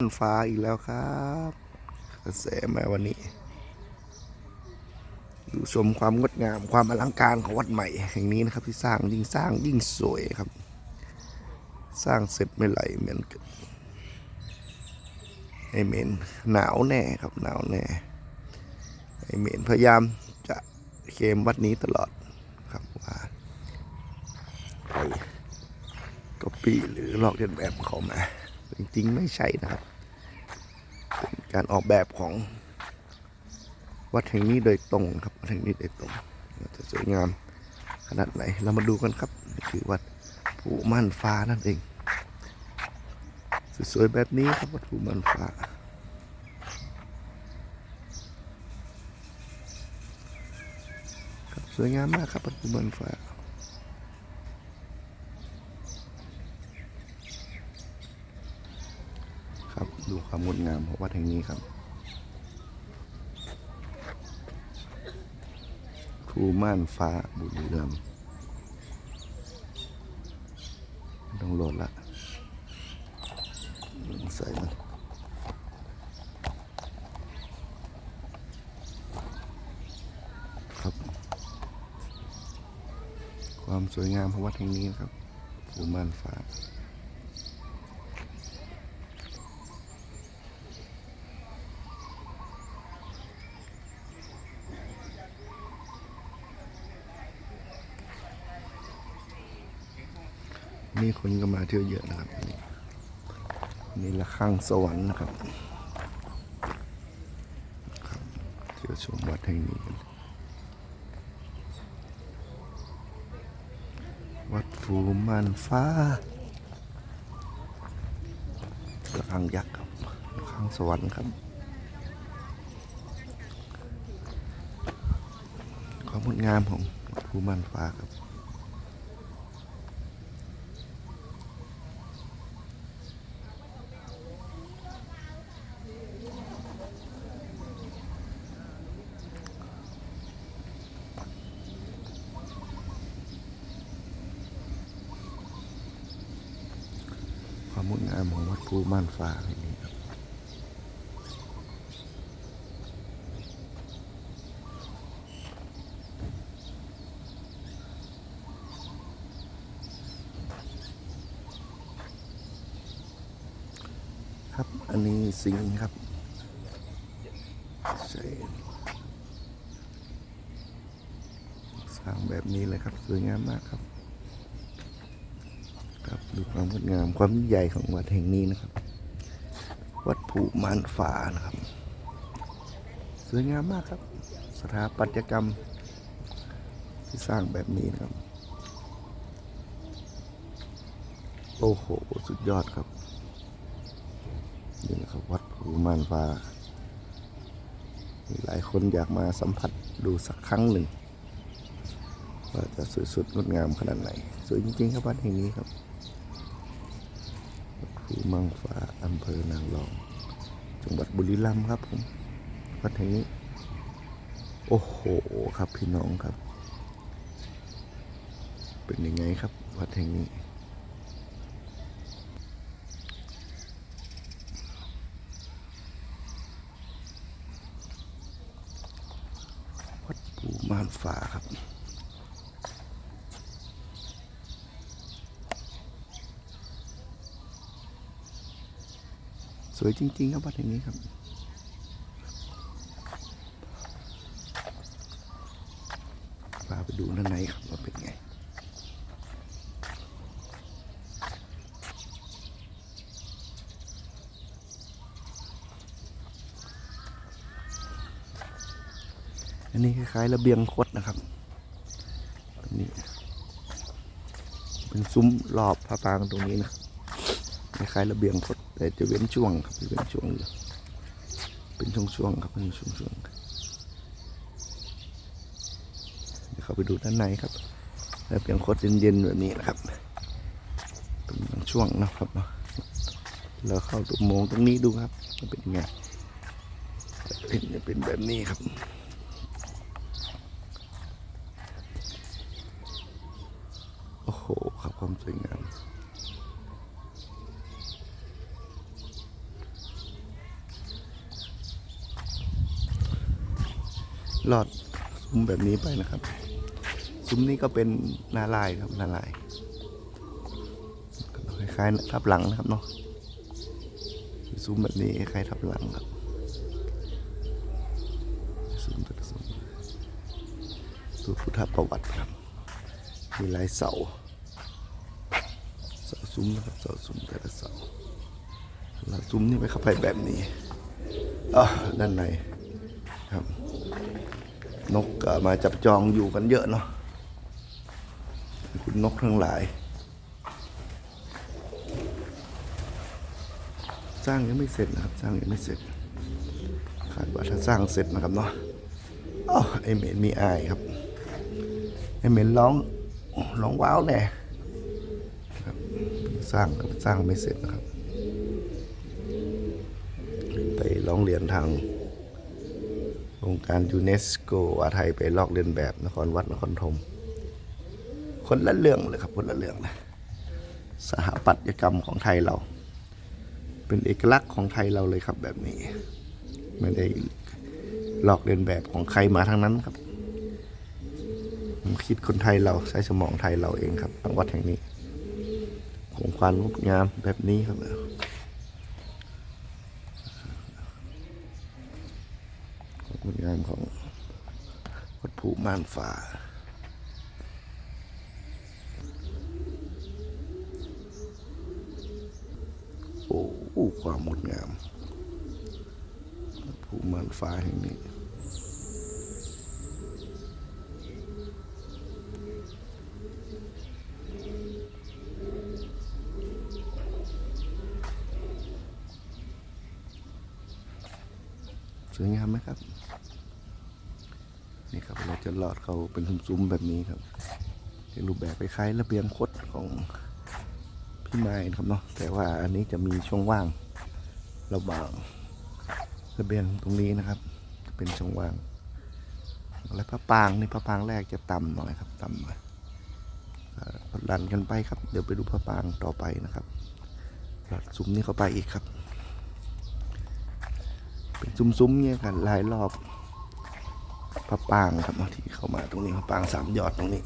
น่านฟ้าอีกแล้วครับกระแสมาวันนี้ ดูชมความงดงามความอลังการของวัดใหม่แห่งนี้นะครับ ที่สร้างยิ่งสร้างยิ่งสวยครับ สร้างเสร็จไม่ไหลเหมือนกันไอเมนหนาวแน่ครับหนาวแน่ไอเมนพยายามจะเคมวัดนี้ตลอดครับว่าไปก็ปีหรือลอกเลียนแบบเขามา จริงๆไม่ใช่นะครับ การออกแบบของวัดแห่งนี้โดยตรงครับวัดแห่งนี้โดยตรงจะสวยงามขนาดไหน เรามาดูกันครับนี่คือวัดภูม่านฟ้านั่นเอง สวยๆแบบนี้ครับวัดภูม่านฟ้าครับสวยงามมากครับวัดภูม่านฟ้า ครับดูความ งดงามของวัดแห่งนี้ครับภูม่านฟ้าบุรีรัมย์ต้องโหลดละใส่มันครับ ความสวยงามของวัดแห่งนี้ครับภูม่านฟ้า นี่คนก็มาเที่ยวเยอะนะครับนี่นี่ละข้างสวรรค์นะครับครับเที่ยวชมวัดแห่งนี้กันวัดฟูมันฟ้าละข้างยักษ์ครับละข้างสวรรค์ครับความงดงามของภูมันฟ้าครับ งดงามของวัดภูม่านฟ้าแห่งนี้ครับครับอันนี้สิงห์ครับใช่สร้างแบบนี้เลยครับ สวยงามมากครับ ดูความงดงามความใหญ่ของวัดแห่งนี้นะครับ วัดผูมานฝานะครับ สวยงามมากครับ สถาปัตยกรรมที่สร้างแบบนี้นะครับ โอ้โห สุดยอดครับ นี่นะครับวัดผูมานฟ้ามีหลายคนอยากมาสัมผัสดูสักครั้งหนึ่ง ว่าจะสวยสุดงดงามขนาดไหน สวยจริงๆครับวัดแห่งนี้ครับ ภูมังฟ้าอำเภอนางรอง จังหวัดบุรีรัมย์ครับผมวัดแห่งนี้ โอ้โหครับพี่น้องครับ เป็นยังไงครับ วัดแห่งนี้วัดปูมานฟ้าครับ สวยจริง ๆ ครับวัดแห่งนี้ครับ พาไปดูด้านในครับว่าเป็นไงอันนี้คล้ายๆระเบียงคดนะครับตรงนี้ เป็นซุ้มรอบพระปรางตรงนี้นะ คล้ายๆระเบียงคดแต่จะเว้นช่วงครับจะเว้นช่วงอยู่เป็นช่วงๆครับเป็นช่วงๆเดี๋ยวเข้าไปดูด้านในครับระเบียงคดเย็นๆแบบนี้นะครับ เป็นบางช่วงนะครับเนาเข้าตุโมงตรงนี้ดูครับมันเป็นยังไงเป็นเป็นแบบนี้ครับโอ้โหครับความสวยงาม ลอดซุ้มแบบนี้ไปนะครับ ซุ้มนี้ก็เป็นนาลายครับนาลายคล้ายๆทับหลังนะครับเนาะซุ้มแบบนี้คล้ายทับหลังครับซุ้มแต่ละซุ้มสูตรพุทธประวัติครับ มีหลายเสาเสาซุ้มนะครับเสาซุ้มแต่ละเสาแล้วซุ้มนี่ไปเข้าไปแบบนี้อะด้านในครับ นกก็มาจับจองอยู่กันเยอะเนาะคุณนกทั้งหลาย สร้างยังไม่เสร็จนะครับ สร้างยังไม่เสร็จคาดว่าถ้าสร้างเสร็จนะครับเนาะอ๋อไอเมนมีอายครับไอเมนร้องร้องว้าวแน่ครับสร้างครับสร้างไม่เสร็จนะครับ ไปร้องเรียนทาง องค์การยูเนสโกว่าไทยไปลอกเลียนแบบนครวัดนครธมคนละเรื่องเลยครับคนละเรื่องเลยสถาปัตยกรรมของไทยเรา เป็นเอกลักษณ์ของไทยเราเลยครับแบบนี้ ไม่ได้ลอกเลียนแบบของใครมาทั้งนั้นครับผมคิดคนไทยเราใช้สมองไทยเราเองครับทั้งวัดแห่งนี้ของความงดงามแบบนี้ครับ งดงามของวัดภูม่านฟ้าโอ้ความงดงามภูม่านฟ้าแห่งนี้ สวยงามไหมครับ นี่ครับเรา จะลอดเขาเป็นซุ้มๆแบบนี้ครับเป็นรูปแบบคล้ายๆระเบียงคดของพี่ไม้นะครับเนาะแต่ว่าอันนี้จะมีช่องว่างระหว่างระเบียงตรงนี้นะครับ เป็นช่องว่าง และพระปางนี่พระปางแรกจะต่ำหน่อยครับต่ำหน่อยอ่าลันกันไปครับ เดี๋ยวไปดูพระปางต่อไปนะครับหลอดซุ้มนี้เข้าไปอีกครับ เป็นซุ้มๆเนี่ยกันหลายรอบ พระปางครับเนาะที่เข้ามาตรงนี้พระปางสามยอดตรงนี้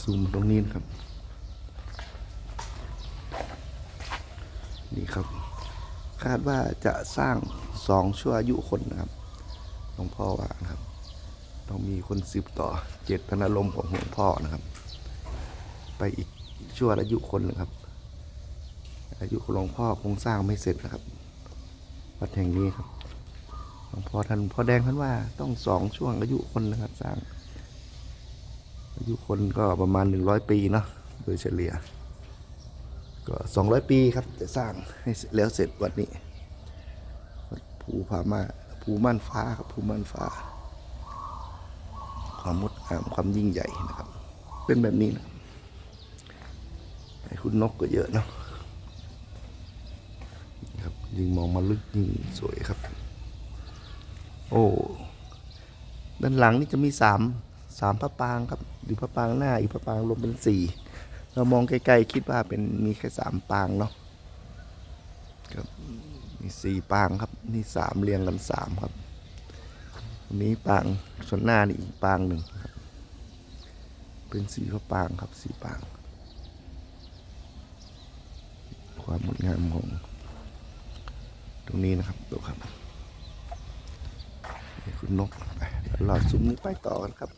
ซูมตรงนี้นะครับ นี่ครับ คาดว่าจะสร้างสองชั่วอายุคนนะครับหลวงพ่อว่านะครับ ต้องมีคนสืบต่อเจตนารมณ์ของหลวงพ่อนะครับ ไปอีกชั่วอายุคนนะครับ อายุหลวงพ่อคงสร้างไม่เสร็จนะครับ วัดแห่งนี้ครับหลวงพ่อท่านพ่อแดงท่านว่าต้องสองช่วงอายุคนนะครับสร้าง อายุคนก็ประมาณหนึ่งร้อยปีเนาะโดยเฉลี่ย ก็สองร้อยปีครับจะสร้างให้เสร็จแล้วเสร็จวัดนี้วัดภูผามาภูม่านฟ้าครับภูม่านฟ้า ความงดงามความยิ่งใหญ่นะครับ เป็นแบบนี้นะไอ้คุณนกก็เยอะเนาะ ยิ่งมองมาลึกยิ่งสวยครับ โอ้ด้านหลังนี่จะมีสามสามพระปางครับอยู่พระปางหน้าอีกพระปางรวมเป็นสี่เรามองไกลๆคิดว่าเป็นมีแค่สามปางเนาะครับมีสี่ปางครับนี่สามเรียงกันสามครับอันนี้ปางส่วนหน้านี่อีกปางหนึ่งครับ เป็นสี่พระปางครับสี่ปาง ความงดงามของ รงนี้นะครับดูครับนี่คุณนกไปเดี๋ยวเราซุ้มนี้ไปต่อกันครับ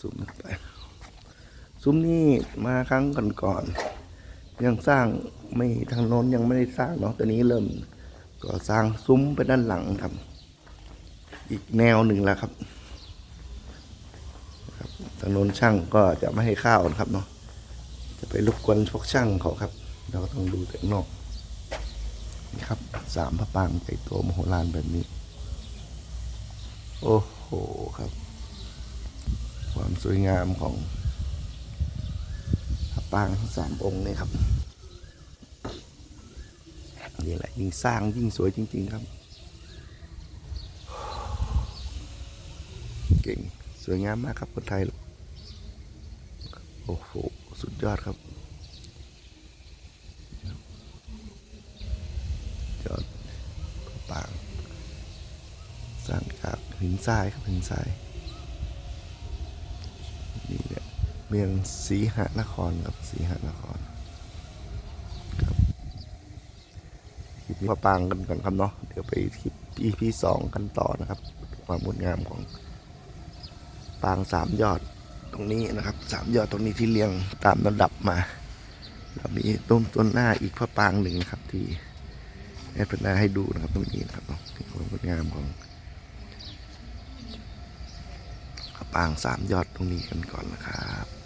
ซุ้มไปซุ้มนี้มาครั้งก่อนๆยังสร้างไม่ทางโน้นยังไม่ได้สร้างเนาะตอนนี้เริ่มก็สร้างซุ้มไปด้านหลังครับ อีกแนวหนึ่งแล้วครับถนนช่างก็จะไม่ให้ข้าวนะครับเนาะ ไปรบกวนพวกช่างเขาครับ เราก็ต้องดูแต่นอกนี่ครับสามพระปรางใหญ่โตมโหฬารแบบนี้ โอ้โหครับ ความสวยงามของพระปรางทั้งสามองค์นี่ครับนี่แหละยิ่งสร้างยิ่งสวยจริง ๆ ครับ เก่ง สวยงามมากครับคนไทย โอ้โห สุดยอดครับยอดปาง สร้างจากหินทรายครับหินทราย นี่แหละเมืองศรีหนครครับศรีหนครครับคลิปนี้พอปางกันก่อนครับเนาะเดี๋ยวไปคลิป EP สองกันต่อนะครับ ความงดงามของปางสามยอด ตรงนี้นะครับสามยอดตรงนี้ที่เรียงตามระดับมาแล้วมีต้นต้นหน้าอีกพระปางหนึ่งนะครับ ที่แอดพนาให้ดูนะครับตรงนี้นะครับนี่ความงดงามของปางสามยอดตรงนี้กันก่อนนะครับ